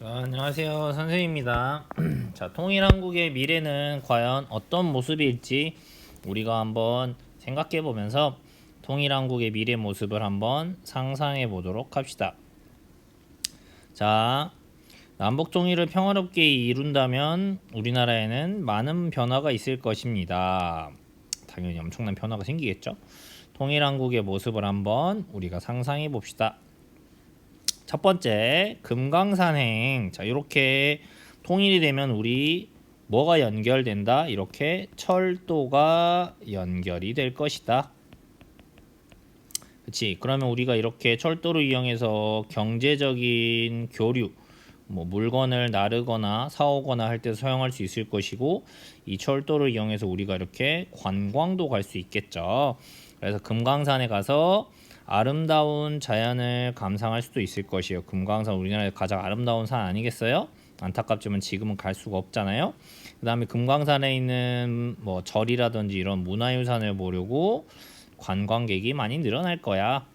자, 안녕하세요. 선생입니다. 자, 통일한국의 미래는 과연 어떤 모습일지 우리가 한번 생각해 보면서 통일한국의 미래 모습을 한번 상상해 보도록 합시다. 자, 남북 통일을 평화롭게 이룬다면 우리나라에는 많은 변화가 있을 것입니다. 당연히 엄청난 변화가 생기겠죠. 통일한국의 모습을 한번 우리가 상상해 봅시다. 첫 번째 금강산행. 자 이렇게 통일이 되면 우리 뭐가 연결된다? 이렇게 철도가 연결이 될 것이다. 그치? 그러면 우리가 이렇게 철도를 이용해서 경제적인 교류 뭐 물건을 나르거나 사오거나 할 때 사용할 수 있을 것이고 이 철도를 이용해서 우리가 이렇게 관광도 갈 수 있겠죠. 그래서 금강산에 가서 아름다운 자연을 감상할 수도 있을 것이에요. 금강산 우리나라의 가장 아름다운 산 아니겠어요? 안타깝지만 지금은 갈 수가 없잖아요. 그다음에 금강산에 있는 뭐 절이라든지 이런 문화유산을 보려고 관광객이 많이 늘어날 거야.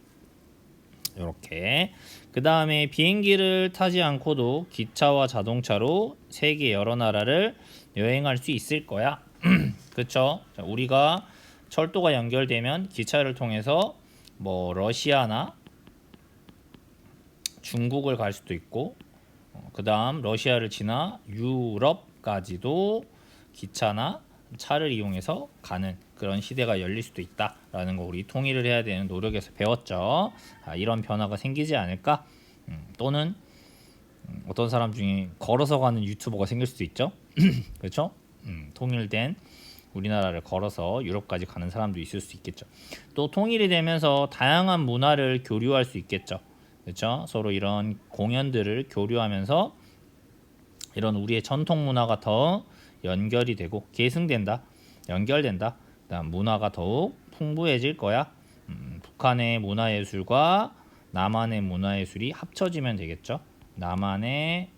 이렇게 그 다음에 비행기를 타지 않고도 기차와 자동차로 세계 여러 나라를 여행할 수 있을 거야. 그렇죠? 우리가 철도가 연결되면 기차를 통해서 뭐 러시아나 중국을 갈 수도 있고 어, 그 다음 러시아를 지나 유럽까지도 기차나 차를 이용해서 가는 그런 시대가 열릴 수도 있다라는 거 우리 통일을 해야 되는 노력에서 배웠죠. 아, 이런 변화가 생기지 않을까? 음, 또는 음, 어떤 사람 중에 걸어서 가는 유튜버가 생길 수도 있죠. 그렇죠? 음, 통일된 우리나라를 걸어서 유럽까지 가는 사람도 있을 수 있겠죠. 또 통일이 되면서 다양한 문화를 교류할 수 있겠죠. 그렇죠? 서로 이런 공연들을 교류하면서 이런 우리의 전통 문화가 더 연결이 되고 계승된다, 연결된다. 그다음 문화가 더욱 풍부해질 거야. 음, 북한의 문화예술과 남한의 문화예술이 합쳐지면 되겠죠. 남한의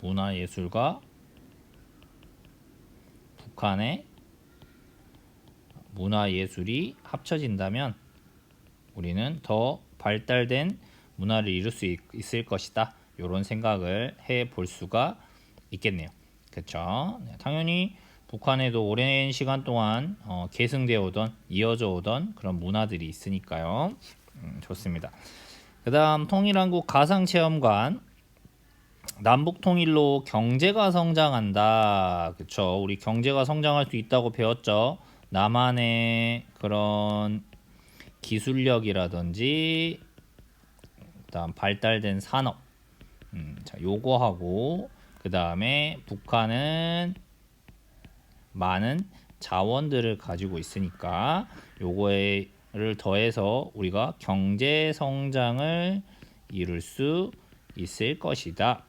문화예술과 북한의 문화예술이 합쳐진다면 우리는 더 발달된 문화를 이룰 수 있, 을 것이다. 이런 생각을 해 볼 수가 있겠네요. 그렇죠? 네, 당연히 북한에도 오랜 시간 동안 어, 계승되어 오던 이어져 오던 그런 문화들이 있으니까요. 음, 좋습니다. 그 다음 통일한국 가상체험관 남북 통일로 경제가 성장한다. 그쵸? 우리 경제가 성장할 수 있다고 배웠죠. 남한의 그런 기술력이라든지 그다음 발달된 산업, 음, 자 요거하고 그 다음에 북한은 많은 자원들을 가지고 있으니까 요거를 더해서 우리가 경제 성장을 이룰 수 있을 것이다.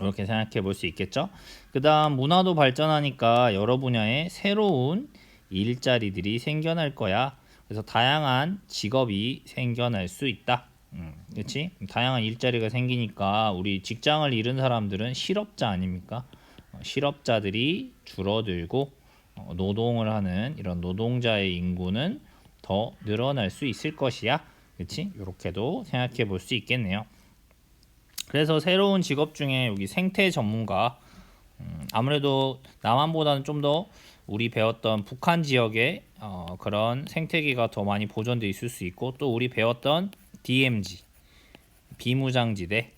이렇게 생각해 볼 수 있겠죠. 그 다음 문화도 발전하니까 여러 분야의 새로운 일자리들이 생겨날 거야. 그래서 다양한 직업이 생겨날 수 있다. 음, 그렇지? 다양한 일자리가 생기니까 우리 직장을 잃은 사람들은 실업자 아닙니까? 어, 실업자들이 줄어들고 어, 노동을 하는 이런 노동자의 인구는 더 늘어날 수 있을 것이야. 그렇지? 이렇게도 생각해 볼 수 있겠네요. 그래서 새로운 직업 중에 여기 생태 전문가 음, 아무래도 남한보다는 좀 더 우리 배웠던 북한 지역의 어, 그런 생태계가 더 많이 보존돼 있을 수 있고 또 우리 배웠던 DMZ 비무장지대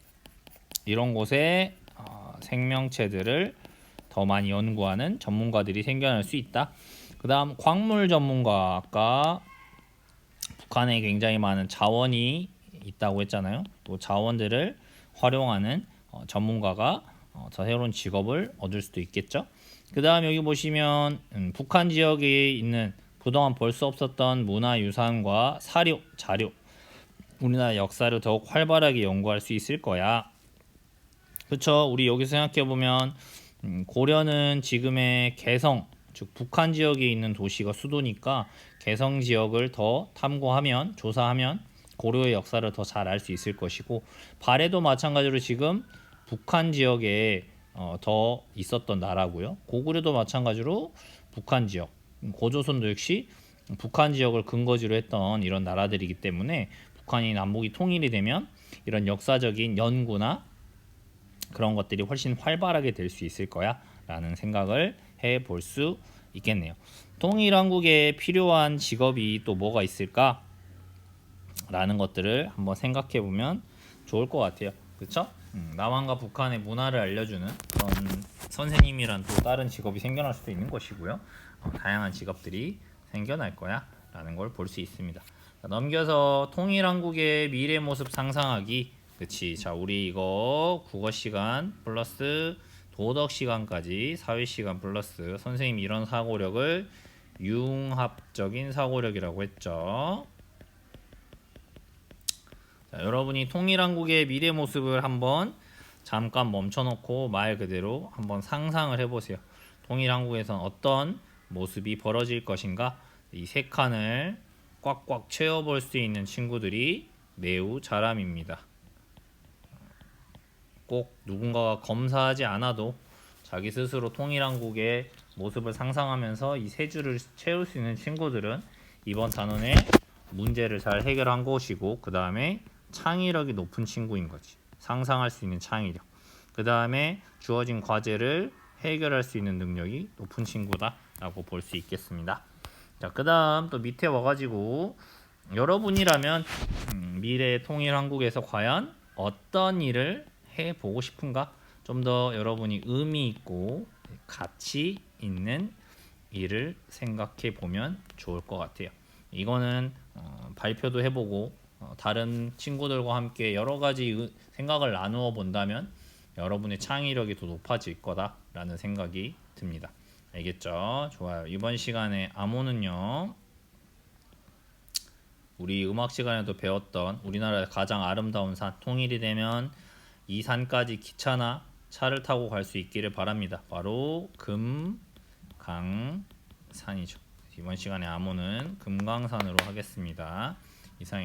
이런 곳에 어, 생명체들을 더 많이 연구하는 전문가들이 생겨날 수 있다. 그 다음 광물 전문가 아까 북한에 굉장히 많은 자원이 있다고 했잖아요. 또 자원들을 활용하는 어, 전문가가 어, 더 새로운 직업을 얻을 수도 있겠죠. 그 다음 여기 보시면 음, 북한 지역에 있는 그동안 볼 수 없었던 문화유산과 사료, 자료, 우리나라 역사를 더욱 활발하게 연구할 수 있을 거야. 그렇죠? 우리 여기서 생각해 보면 음, 고려는 지금의 개성, 즉 북한 지역에 있는 도시가 수도니까 개성 지역을 더 탐구하면 조사하면 고려의 역사를 더 잘 알 수 있을 것이고 발해도 마찬가지로 지금 북한 지역에 어, 더 있었던 나라고요. 고구려도 마찬가지로 북한 지역, 고조선도 역시 북한 지역을 근거지로 했던 이런 나라들이기 때문에 북한이 남북이 통일이 되면 이런 역사적인 연구나 그런 것들이 훨씬 활발하게 될 수 있을 거야라는 생각을 해 볼 수 있겠네요. 통일한국에 필요한 직업이 또 뭐가 있을까? 라는 것들을 한번 생각해 보면 좋을 것 같아요. 그렇죠? 남한과 북한의 문화를 알려주는 그런 선생님이란 또 다른 직업이 생겨날 수도 있는 것이고요. 어, 다양한 직업들이 생겨날 거야 라는 걸 볼 수 있습니다. 자, 넘겨서 통일한국의 미래 모습 상상하기. 그치? 자, 우리 이거 국어 시간 플러스 도덕 시간까지 사회 시간 플러스 선생님 이런 사고력을 융합적인 사고력이라고 했죠. 자, 여러분이 통일한국의 미래 모습을 한번 잠깐 멈춰놓고 말 그대로 한번 상상을 해보세요. 통일한국에선 어떤 모습이 벌어질 것인가? 이 세 칸을 꽉꽉 채워볼 수 있는 친구들이 매우 자람입니다. 꼭 누군가가 검사하지 않아도 자기 스스로 통일한국의 모습을 상상하면서 이 세 줄을 채울 수 있는 친구들은 이번 단원의 문제를 잘 해결한 것이고 그 다음에 창의력이 높은 친구인 거지. 상상할 수 있는 창의력. 그 다음에 주어진 과제를 해결할 수 있는 능력이 높은 친구다라고 볼 수 있겠습니다. 자, 그 다음 또 밑에 와가지고 여러분이라면 음, 미래 통일 한국에서 과연 어떤 일을 해 보고 싶은가? 좀 더 여러분이 의미 있고 가치 있는 일을 생각해 보면 좋을 것 같아요. 이거는 어, 발표도 해보고 어, 다른 친구들과 함께 여러 가지 의- 생각을 나누어 본다면 여러분의 창의력이 더 높아질 거다라는 생각이 듭니다. 알겠죠? 좋아요. 이번 시간에 암호는요. 우리 음악 시간에도 배웠던 우리나라의 가장 아름다운 산 통일이 되면 이 산까지 기차나 차를 타고 갈 수 있기를 바랍니다. 바로 금강산이죠. 이번 시간에 암호는 금강산으로 하겠습니다.